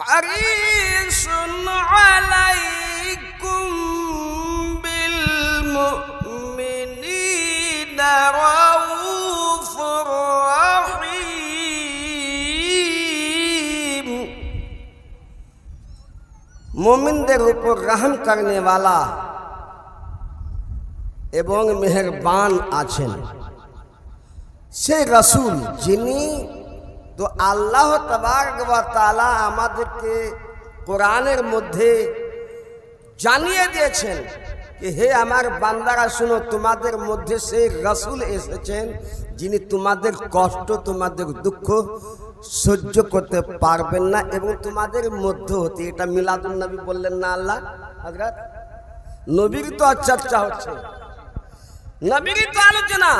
حريص عليكم بالمؤمنين رؤوف رحيم মোমিনদের উপর রহম করনে वाला এবং মেহেরবান আছেন সে রসুল যিনি তো আল্লাহ তালা আমাদেরকে কোরআনের মধ্যে জানিয়ে দিয়েছেন যে হে আমার বান্দারা, শুনো, তোমাদের মধ্যে সেই রসুল এসেছেন যিনি তোমাদের কষ্ট, তোমাদের দুঃখ সহ্য করতে পারবেন না এবং তোমাদের মধ্যে হতে, এটা মিলাদুল নবী বললেন না আল্লাহ? হাজরাত নবীর তো চর্চা হচ্ছে। নবীর তো আলোচনা।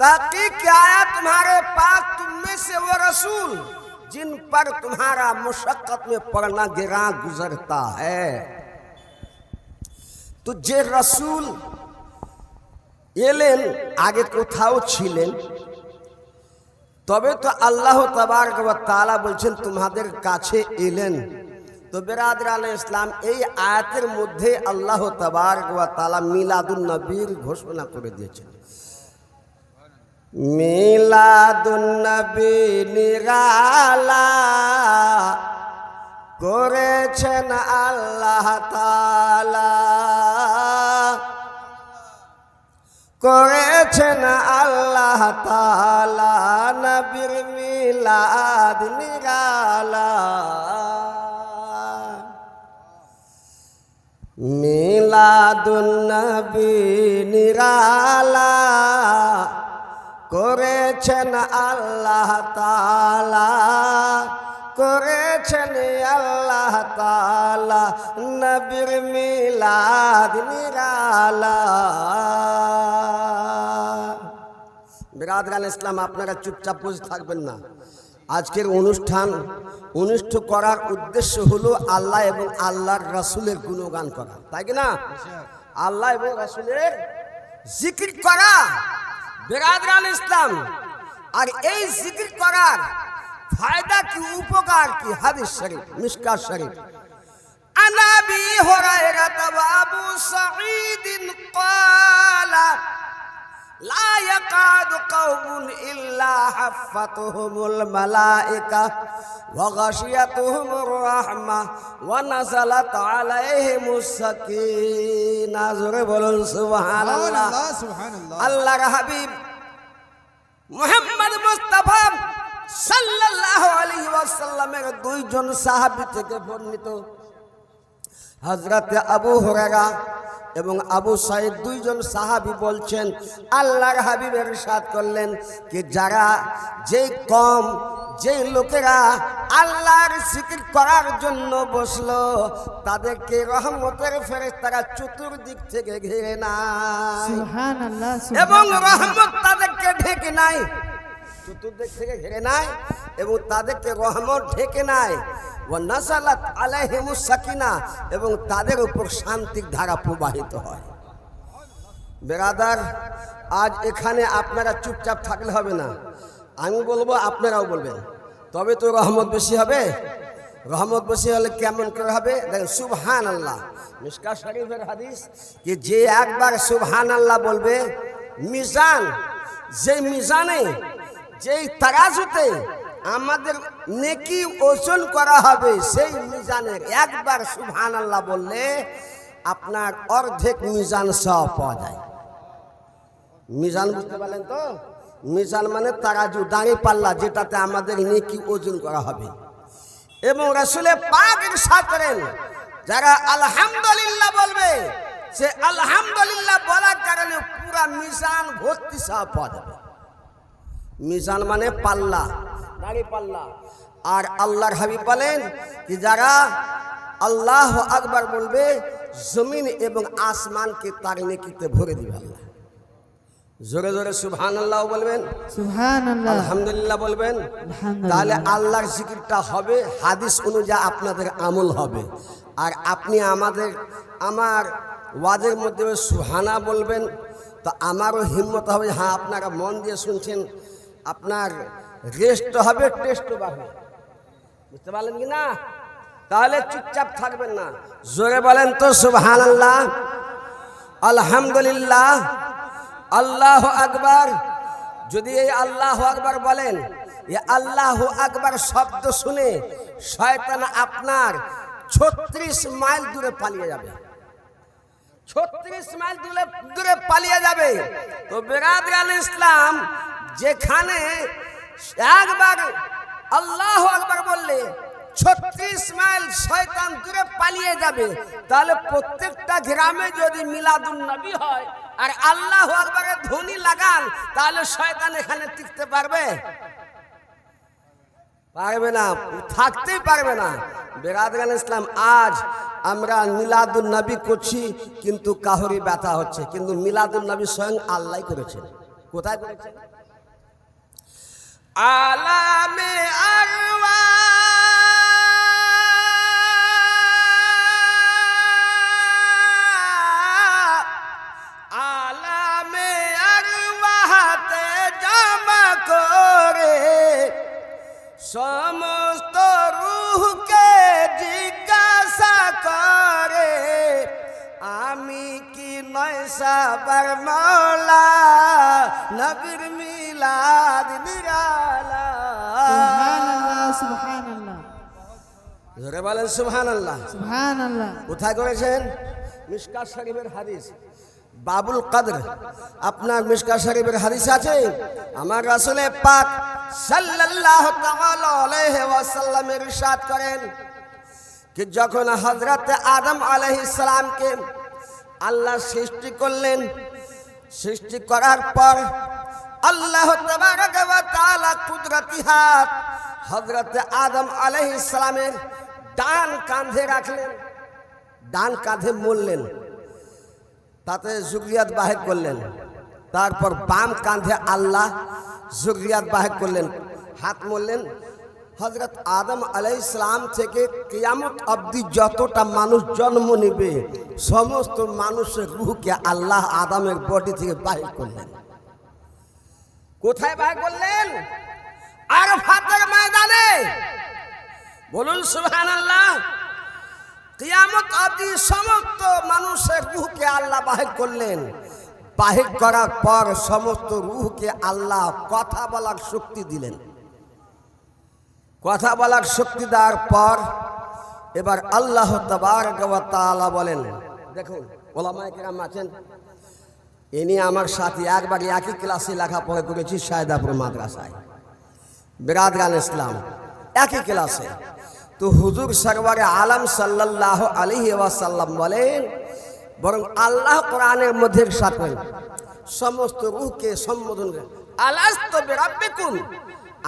आलोचना ताकि क्या आया तुम्हारे पास तुम में से वो रसूल जिन पर तुम्हारा मुशक्कत में पड़ना गिरा गुजरता है তো যে রসুল এলেন আগে কোথাও ছিলেন তবে তো আল্লাহ তবারক ওয়া তাআলা বলছেন তোমাদের কাছে এলেন তো বেরাদর আল ইসলাম এই আয়াতের মধ্যে আল্লাহ তবারক ওয়া তাআলা মিলাদুন নবীর ঘোষণা করে দিয়েছেন মিলাদুন নবী নিরালা করেছেন আল্লাহ করেছেন আল্লাহ তাআলা নবীর মিলাদ নিরালা। মিলাদুন্নবী নিরালা করেছেন আল্লাহ করেছেন আল্লাহ তাআলা নবীর মিলাদ নিরালা। বিরাদগান ইসলাম, আপনারা চুপচাপ বসে থাকবেন না। আজকের অনুষ্ঠান অনুষ্ঠ করার উদ্দেশ্য হলো আল্লাহ এবং আল্লাহর রাসূলের গুণগান করা, তাই কি না? আল্লাহ এবং রাসূলের জিকির করা। বেরাদরান ইসলাম। আর এই জিকির করার ফায়দা কি, উপকার কি? হাদিস শরীফ মিসকার শরীফ। আনাবি হুরায়রা তাওয়াবু সাঈদিন لا يقعد قوم الا حفتهم الملائكه وغشيتهم الرحمه ونزلت عليهم السكينه زره বলুন সুবহানাল্লাহ সুবহানাল্লাহ আল্লাহর হাবিব মুহাম্মদ মুস্তাফা সাল্লাল্লাহু আলাইহি ওয়াসাল্লামের দুইজন সাহাবী থেকে বর্ণিত হজরত আবু হুরায়রা এবং আবু সাইদ দুইজন সাহাবি বলছেন আল্লাহর হাবিবের সাথ করলেন কি যারা যেই কম যে লোকেরা আল্লাহর জিকির করার জন্য বসল তাদেরকে রহমতের ফেরে তারা চতুর্দিক থেকে ঘিরে না এবং রহমত তাদেরকে ঢেকে নাই। চতুর্দিক থেকে ঘিরে নাই এবং তাদেরকে রহমত ঢেকে নাই। নাসালাত আলাইহিমুস সাকিনা, এবং তাদের উপর শান্তির ধারা প্রবাহিত হয়। বেরাদার, আজ এখানে আপনারা চুপচাপ থাকলে হবে না। আমি বলব, আপনারাও বলবেন। তবে তো রহমত বেশি হবে। রহমত বেশি হলে কেমন করে হবে? দেখেন সুবহান আল্লাহ মিসকা শরীফের হাদিস যে যে একবার সুবহান আল্লাহ বলবে, মিজান যে মিজানে, যেই তারাজুতে আমাদের নেকি ওজন করা হবে সেই মিজানের একবার সুবহান আল্লাহ বললে আপনার অর্ধেক মিজান সহ পাওয়া যায়। মিজান বুঝতে পারলেন তো? মিজান মানে তারাজু, দাঁড়ি পাল্লা যেটাতে আমাদের নেকি ওজন করা হবে। এবং রাসুলে পাক ইরশাদ করেন, যারা আলহামদুলিল্লাহ বলবে, সে আলহামদুলিল্লাহ বলার কারণে পুরা মিজান ভর্তি সহ পাওয়া যাবে। মিজান মানে পাল্লা। দাঁড়ি পাল্লা। আর আল্লাহর হাবিব বলেন কি যারা আল্লাহ আকবার বলবে জমিন এবং আসমানকে তার নেকিতে ভরে দিবে আল্লাহ। জোরে জোরে সুবহান আল্লাহ বলবেন আলহামদুলিল্লাহ বলবেন। তাহলে আল্লাহর জিকিরটা হবে হাদিস অনুযায়ী আপনাদের আমল হবে। আর আপনি আমাদের আমার ওয়াজের মধ্যে সুহানা বলবেন তো আমারও হিম্মত হবে। হ্যাঁ আপনারা মন দিয়ে শুনছেন আপনার রেস্ট হবে টেস্ট বাড়বে। বুঝতে পারলেন কি না? তাহলে চুপচাপ থাকবেন না। জোরে বলেন তো সুবহান আল্লাহ আলহামদুলিল্লাহ। আল্লাহ আকবার। যদি এই আল্লাহ আকবার বলেন, এ আল্লাহ আকবার শব্দ শুনে শয়তান আপনার ছত্রিশ মাইল দূরে পালিয়ে যাবে। ছত্রিশ মাইল দূরে দূরে পালিয়ে যাবে। তো বেরাদান ইসলাম যেখানে একবার আল্লাহ একবার বললে, ছত্রিশ মাইল শয়তান দূরে পালিয়ে যাবে। তাহলে প্রত্যেকটা গ্রামে যদি মিলাদুন নবী হয় আর আল্লাহ একবারে ধ্বনি লাগান, তাহলে শয়তান এখানে টিকতে পারবে? পারবে না, থাকতেই পারবে না। বেরাদগান ইসলাম, আজ আমরা মিলাদুল নবী করছি, কিন্তু কাহরি ব্যথা হচ্ছে। কিন্তু মিলাদুল নবী স্বয়ং আল্লাহ করেছেন। কোথায় করেছেন? আলামে আরওয়া, আলামে আরওয়াতে জমা করে সমস্ত রুহকে জিজ্ঞাসা করে, আমি কি নয় সাবার মৌলা নবীর মিলাদ নিরালা ধরে বলেন সুবহান আল্লাহ সুবহানাল্লাহ। কোথায় করেছেন? মিসকা শরীফের হাদিস। বাবুল কদর। আপনার মিসকা শরীফের হাদিস আছে? আমার রাসূলে পাক সাল্লাল্লাহু তাআলা আলাইহি ওয়াসাল্লামের ইরশাদ করেন কি যখন হযরত আদম আলাইহিস সালামকে আল্লাহ সৃষ্টি করলেন সৃষ্টি করার পর আল্লাহ তাবারক ওয়া তাআলা কুদরতি হাত হযরত আদম আলাইহিস সালামের ডান কাঁধে রাখলেন, ডান কাঁধে মরলেন, তাতে জুগরিয়াত বাহেক করলেন। তারপর বাম কাঁধে আল্লাহ জুগরিয়াত বাহেক করলেন। হাত মরলেন। হজরত আদম আলাই ইসলাম থেকে কিয়ামত অবধি যতটা মানুষ জন্ম নেবে, সমস্ত মানুষের রুহকে আল্লাহ আদমের বডি থেকে বাহির করলেন। কোথায় বাহির করলেন? আর ফাতের ময়দানে। বলুন সুবহান আল্লাহ কিয়ামত অবধি সমস্ত মানুষের রুহকে আল্লাহ বাহির করলেন। বাহির করার পর সমস্ত রুহকে আল্লাহ কথা বলার শক্তি দিলেন। কথা বলার শক্তি দেওয়ার পর এবার আল্লাহ তাবারক ওয়া তাআলা বলেন, দেখুন, ওলামায়ে কেরাম আছেন। ইনি আমার সাথে একবার একই ক্লাসে লেখাপড়া করেছি সায়দাপুর মাদ্রাসায়। বিরাদগান ইসলাম, একই ক্লাসে। তো হুজুর সরওয়ারে আলম সাল্লাল্লাহ আলাইহি ওয়াসাল্লাম বলেন, বরং আল্লাহ কোরআনের মধ্যে সাথ সমস্ত রূহকে সম্বোধন করেন। বিরাব্বিকুম,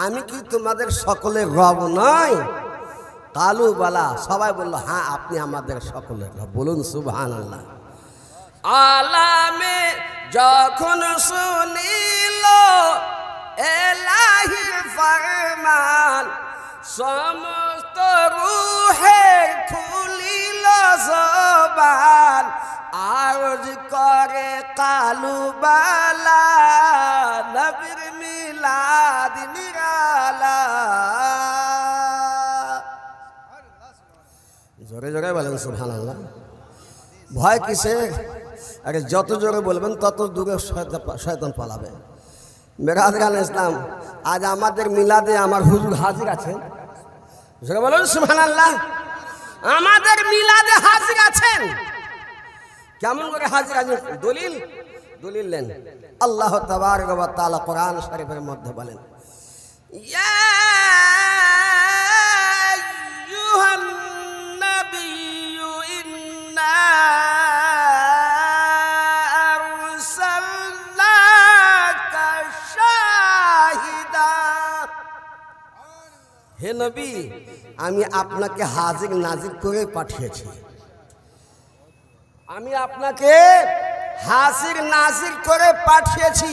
আমি কি তোমাদের সকলের রব নয় কালু বালা, সবাই বলল হ্যাঁ আপনি আমাদের সকলের রব, বলুন সুবহান আল্লাহ আলামে যখন শুনিল, এলাহি সমস্ত রুহে খুলিল জবান আরজ করে কালু বালা নবীর মিলাদ নিরালা। জোরে জোরে বলেন, সুবহানাল্লাহ। ভয় কিসে আরে যত জোরে বলবেন, তত দূরে শয়তান পালাবে। মেরাজ গান ইসলাম। আজ আমাদের মিলাদে আমার হুজুর হাজির আছেন বলুন সুহান আল্লাহ আমাদের মিলাদে হাজির আছেন। কেমন করে হাজির আছেন? দলিল? দলিল নেন। আল্লাহ তাবার কোরআন শরীফের মধ্যে বলেন, ইয়া হে নবী, আমি আপনাকে হাজির নাজির করে পাঠিয়েছি। আমি আপনাকে হাজির নাজির করে পাঠিয়েছি।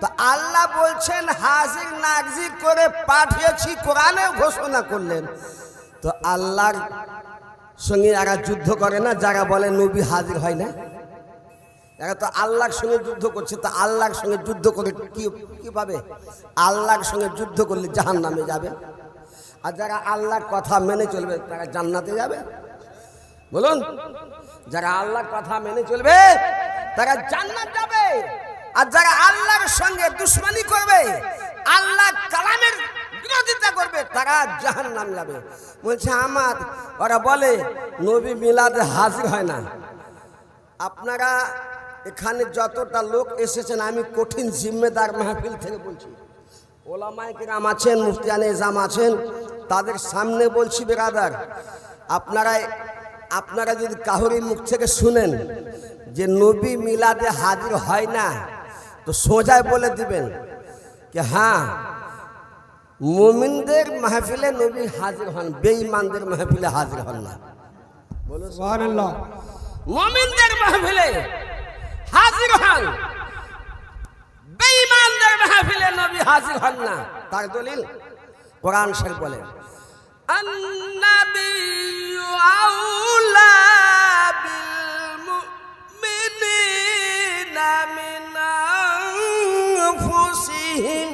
তো আল্লাহ বলছেন, হাজির নাজির করে পাঠিয়েছি, কোরআনে ঘোষণা করলেন। তো আল্লাহর সঙ্গে এরা যুদ্ধ করে না? যারা বলে নবী হাজির হয় না? এরা তো আল্লাহর সঙ্গে যুদ্ধ করছে, তো আল্লাহর সঙ্গে যুদ্ধ করে কি কি পাবে? আল্লাহর সঙ্গে যুদ্ধ করলে জাহান নামে যাবে। আর যারা আল্লাহর কথা মেনে চলবে, তারা জান্নাতে যাবে। বলুন, যারা আল্লাহর কথা মেনে চলবে, তারা জান্নাত যাবে। আর যারা আল্লাহর সঙ্গে দুশ্মনী করবে আল্লাহ কালামের বিরোধিতা করবে, তারা জাহান্নাম যাবে। বলছে, আমার ওরা বলে, নবী মিলাদে হাজির হয় না। আপনারা এখানে যতটা লোক এসেছেন, আমি কঠিন জিম্মেদার মাহফিল থেকে বলছি। ওলামায় আছেন মুফতিয়ান এজাম আছেন, তাদের সামনে বলছি বেরাদার আপনারা আপনারা যদি কাহুরির মুখ থেকে শুনেন যে নবী মিলাদে হাজির হয় না, তো সোজায় বলে দিবেন যে হ্যাঁ মুমিনদের মাহফিলে নবী হাজির হন, বেঈমানদের মাহফিলে হাজির হন না। সুবহানাল্লাহ। মমিনদের মাহফিলে হাজির হন। বেঈমানদের মাহফিলে নবী হাজির হন না তার দলিল কোরআন শরীফ বলে النبي أولى بالمؤمنين من أنفسهم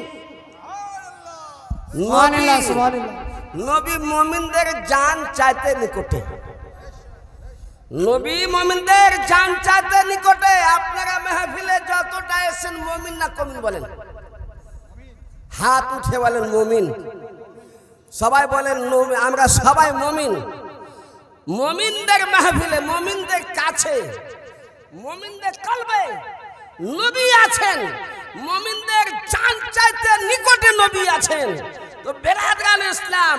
সুবহানাল্লাহ নবী সুবহানাল্লাহ নবী মমিনদের জান চাইতে নিকটে নবী মমিনদের জান চাইতে নিকটে আপনারা মেহফিলে যতটা এসেন মমিন না কমিন বলেন। হাত উঠে বলেন মমিন। সবাই বলেন আমরা সবাই মমিন। মমিনদের মাহফিলে, মমিনদের কাছে, মমিনদের কলবে নবী আছেন। মমিনদের চান চাইতে নিকটে নবী আছেন। তো বেরাদরান ইসলাম,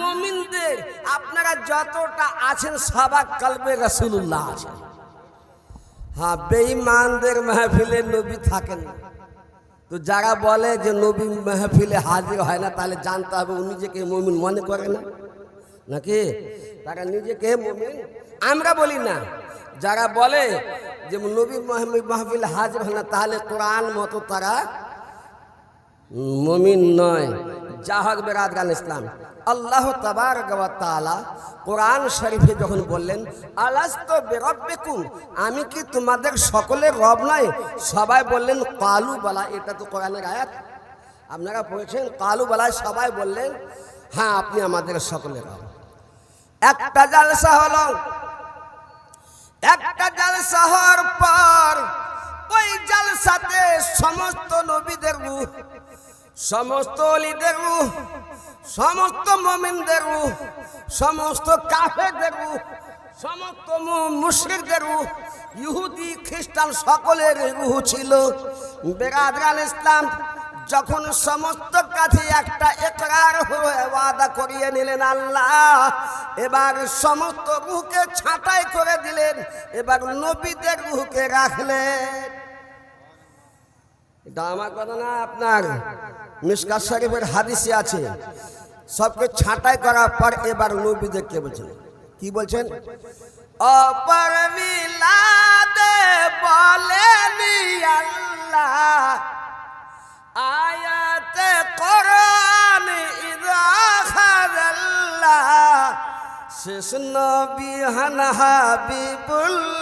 মমিনদের আপনারা যতটা আছেন সবার কলবে রসুল্লাহ আছেন। হ্যাঁ বেঈমানদের মাহফিলে নবী থাকেন। তো যারা বলে যে নবী মাহফিলে হাজির হয় না, তাহলে জানতে হবে উনি নিজেকে মমিন মনে করে না? নাকি? তারা নিজেকে মমিন? আমরা বলি না। যারা বলে যে নবী মাহফিলে হাজির হয় না, তাহলে কোরআন মতো তারা মমিন নয়। জাহাদ বেরাদগান ইসলাম। আল্লাহ তাবার তাআলা কোরআন শরীফে যখন বললেন, আলাস্ত বেরব্বেকুম? আমি কি তোমাদের সকলের রব নয়? সবাই বললেন, কালু বলা। এটা তো কোরআনের আয়াত। আপনারা পড়েছেন, কালু বলায় সবাই বললেন হ্যাঁ আপনি আমাদের সকলের রব। একটা জালসা হলো, একটা জালসা হওয়ার পর ওই জালসাতে সমস্ত নবীদের রূহ সমস্ত অলিদের, সমস্ত মমিনদের, সমস্ত কাফেরদের, সমস্ত মুশরিকদের, ইহুদি, খ্রিস্টান সকলের রূহ ছিল। বেরাদরান ইসলাম যখন সমস্ত কাছে একটা একরার হয়ে ওয়াদা করিয়ে নিলেন আল্লাহ, এবার সমস্ত রুহকে ছাঁটাই করে দিলেন, এবার নবীদের রুহকে রাখলেন। এটা আমার কথা না, আপনার? মিসকাত শরীফের হাদিসে আছে, সবকে ছাঁটাই করার পর এবার নবীদেরকে বলছেন কি বলছেন? অপর মিলাদে বলেনি আল্লাহ, আয়াতে কোরআন ইদা খাদাল্লাহ শেষ নবী হাবিবুল্লাহ,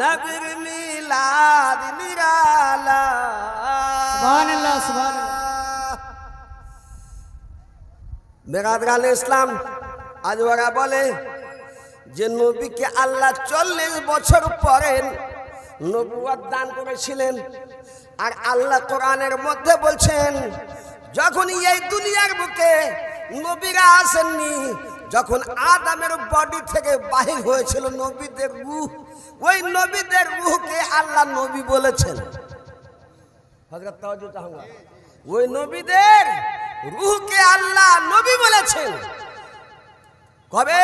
নবীর মিলাদ নিরালা। বেরাদরাল ইসলাম, আজ ওরা বলে যে নবীকে আল্লাহ চল্লিশ বছর পরে নবুয়াদ দান করেছিলেন আর আল্লাহ কোরআনের মধ্যে বলছেন যখন এই দুনিয়ার বুকে নবীরা আসেননি, যখন আদামের বডি থেকে বাহির হয়েছিল নবীদের রুহ, ওই নবীদের রুহকে আল্লাহ নবী বলেছেন চাহুঙ্গা। ওই নবীদের রূহকে আল্লাহ নবী বলেছেন। কবে?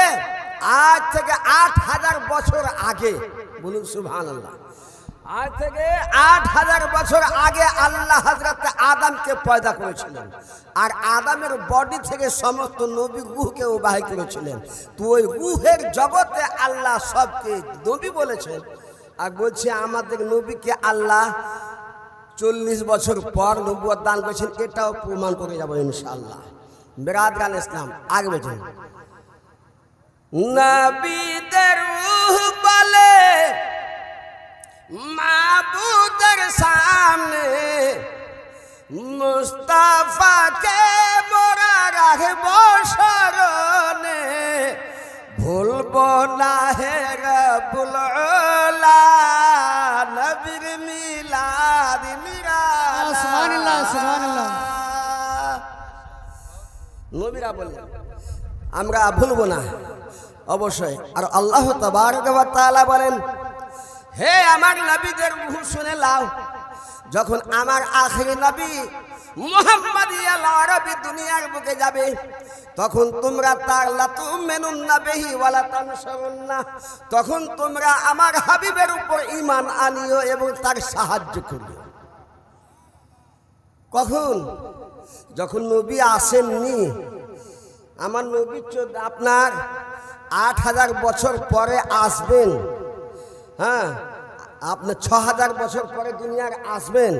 আজ থেকে আট হাজার বছর আগে। বলুন সুবহান আল্লাহ আজ থেকে আট হাজার বছর আগে আল্লাহ হজরত আদমকে পয়দা করেছিলেন। আর আদামের বডি থেকে সমস্ত নবী রুহকে বাহি করেছিলেন। তো ওই গুহের জগতে আল্লাহ সবকে নবী বলেছেন। আর বলছে, আমাদের নবীকে আল্লাহ চল্লিশ বছর পর নব্বত দান করেছেন, এটাও প্রমাণ করে যাব ইনশাল্লাহ বেরাত গান ইসলাম, আগে বলছেন। নবীদের বলে মাবুদের সামনে নবীরা বললেন, আমরা ভুলবো না। অবশ্যই। আর আল্লাহ ওয়া বলেন, হে আমার নবীদের রূহ শুনে লাও যখন আমার আখেরি নবী মোহাম্মদ আরবি দুনিয়ার বুকে যাবে, তখন তোমরা তার লাতু মেনুন না বেহি ওয়ালা তানসরুন না তখন তোমরা আমার হাবিবের উপর ঈমান আনিও এবং তার সাহায্য করিও। কখন? যখন নবী আসেননি, আমার নবী আপনার আট হাজার বছর পরে আসবেন। হ্যাঁ আপনার ছ হাজার বছর পরে দুনিয়ার আসবেন।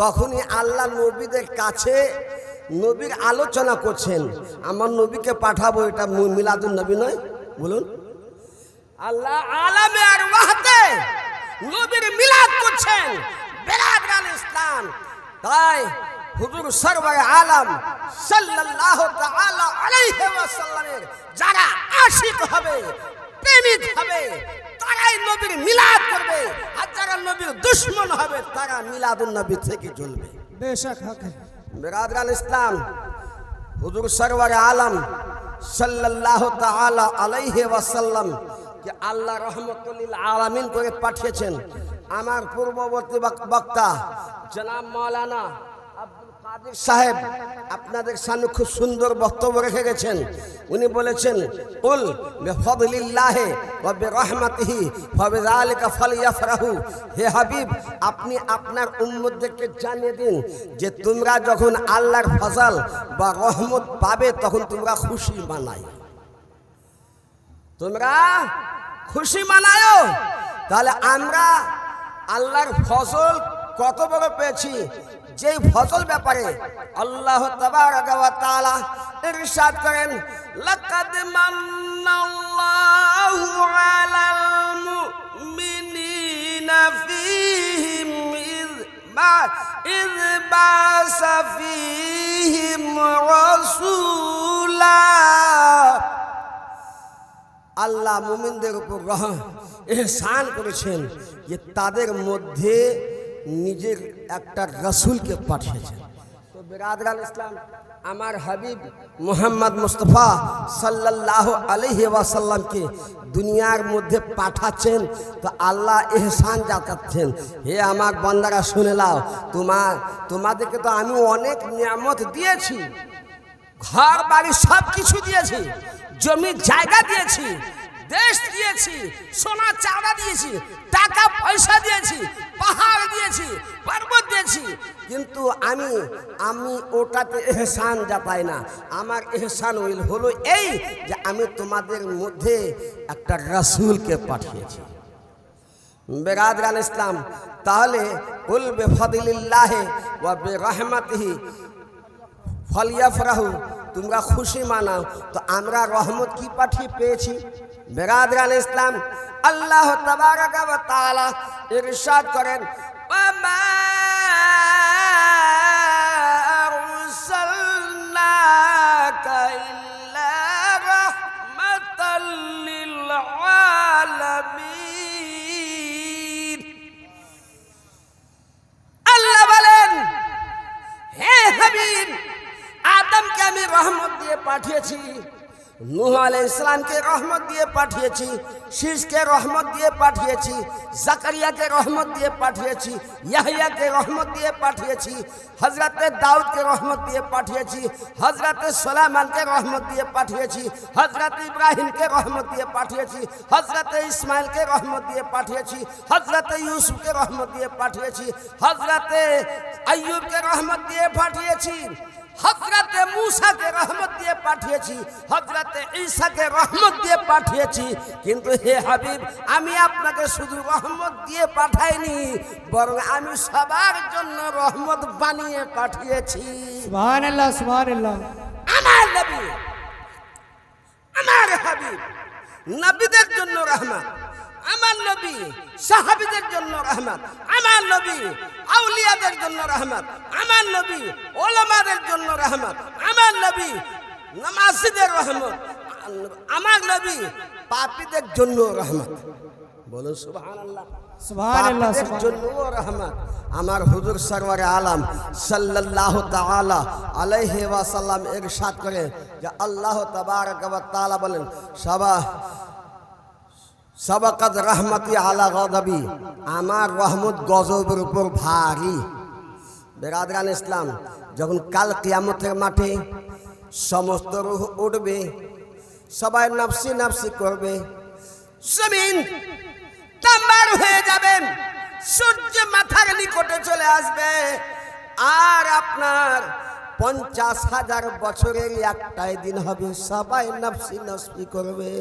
তখনই আল্লাহ নবীদের কাছে নবীর আলোচনা করছেন। আমার নবীকে পাঠাবো, এটা মিলাদুল নবী নয়, বলুন। আল্লাহ আলামে আর ওয়াহতে নবীর মিলাদ করছেন বেলাদ ইসলাম। তাই হুজুর সরওয়ার আলম সাল্লাল্লাহু তাআলা আলাইহি ওয়াসাল্লামের যারা আশিক হবে প্রেমিক হবে তারাই নবীর মিলাদ করবে। আর যারা নবীর দুশ্মন হবে তারা মিলাদুন নবী থেকে চলবে বেশক হক। বিরাদরাল ইসলাম হুজুর সরওয়ার আলম সাল্লাল্লাহু তাআলা আলাইহি ওয়াসাল্লাম যে আল্লাহ রহমতুল্লিল আলামিন করে পাঠিয়েছেন। আমার পূর্ববর্তী বক- বক্তা জনাব মৌলানা সাহেব আপনাদের সামনে খুব সুন্দর বক্তব্য রেখে গেছেন। উনি বলেছেন উল বিফদলিল্লাহ ওয়া বিরহমাতিহি ফাবিযালিকা ফালইফরাহু হে হাবিব, আপনি আপনার উম্মতদেরকে জানিয়ে দিন যে তোমরা যখন আল্লাহর ফজল বা রহমত পাবে, তখন তোমরা খুশি মানাই তোমরা খুশি মানায়ো। তাহলে আমরা আল্লাহর ফসল কত বড় পেয়েছি? যেই ফসল ব্যাপারে আল্লাহ করেন লাকাদ মান্নাল্লাহু আল্লাহ মুমিনদের উপর রহ এহসান করেছেন যে তাদের মধ্যে নিজের একটা রসুলকে পাঠিয়েছেন। তো বিরাদর ইসলাম, আমার হাবিব মোহাম্মদ মুস্তফা সাল্লাল্লাহ আলহি ওয়াসাল্লামকে দুনিয়ার মধ্যে পাঠাচ্ছেন, তো আল্লাহ এহসান জাতাচ্ছেন হে আমার বন্দারা, শুনে লাও তোমার তোমাদেরকে তো আমি অনেক নিয়ামত দিয়েছি ঘর বাড়ি সব কিছু দিয়েছি জমি জায়গা দিয়েছি, দেশ দিয়েছি সোনা চাঁদা দিয়েছি, টাকা পয়সা দিয়েছি, পাহাড় দিয়েছি, পর্বত দিয়েছি। কিন্তু আমি আমি ওটাতে এহসান যাতাই না। আমার এহসান ওইল হলো এই যে আমি তোমাদের মধ্যে একটা রসুলকে পাঠিয়েছি। বেরাদরান ইসলাম, তাহলে উল বেফদিল্লাহে ওয়া বেরহমাতিহি ফলিয়াফরাহু তোমরা খুশি মানাও। তো আমরা রহমত কি পাঠিয়ে পেয়েছি? বেরাদরান ইসলাম, আল্লাহ তাবারক ওয়া তাআলা ইরশাদ করেন ওয়ামা পাঠিয়েছি নূহ আলাইহিস ইসলামকে রহমত দিয়ে পাঠিয়েছি শীষকে রহমত দিয়ে পাঠিয়েছি জাকারিয়াকে রহমত দিয়ে পাঠিয়েছি ইয়াহিয়াকে রহমত দিয়ে পাঠিয়েছি হজরতে দাউদকে রহমত দিয়ে পাঠিয়েছি হজরতে সোলাইমানকে রহমত দিয়ে পাঠিয়েছি হজরত ইব্রাহিমকে রহমত দিয়ে পাঠিয়েছি হজরতে ইসমাইলকে রহমত দিয়ে পাঠিয়েছি হজরতে ইউসুফকে রহমত দিয়ে পাঠিয়েছি হজরতে আইয়ুবকে রহমত দিয়ে পাঠিয়েছি হজরতে মুসাকে রহমত দিয়ে পাঠিয়েছি হজরতে ঈসাকে রহমত দিয়ে পাঠিয়েছি। কিন্তু হে হাবিব আমি আপনাকে শুধু রহমত দিয়ে পাঠাইনি বরং আমি সবার জন্য রহমত বানিয়ে পাঠিয়েছি। সুবহানাল্লাহ সুবহানাল্লাহ। আমার নবী আমার হাবিব নবীদের জন্য রহমত। আমার নবী সাহাবিদের জন্য রহমত আমার নবী আউলিয়াদের জন্য রহমত আমার নবী ওলামাদের জন্য রহমত আমার নবী নামাজিদের রহমত আমার নবী পাপীদের জন্য রহমত। বলো রহমত। আমার হুজুর সরওয়ারে আলম সাল্লাল্লাহু তাআলা আলাইহি ওয়াসাল্লাম ইরশাদ করে যে আল্লাহ তাবারক বলেন সবা সবাকাত রহমতি আলা গদাবি। আমার রহমত গজবের উপর ভারী। বেরাদরান ইসলাম, যখন কাল কিয়ামতের মাঠে সমস্ত রুহ উঠবে, সবাই নাফসি নাফসি করবে, জমিন তাম্বার হয়ে যাবেন সূর্য মাথার নিকটে চলে আসবে। আর আপনার পঞ্চাশ হাজার বছরের একটাই দিন হবে, সবাই নাফসি নাফসি করবে।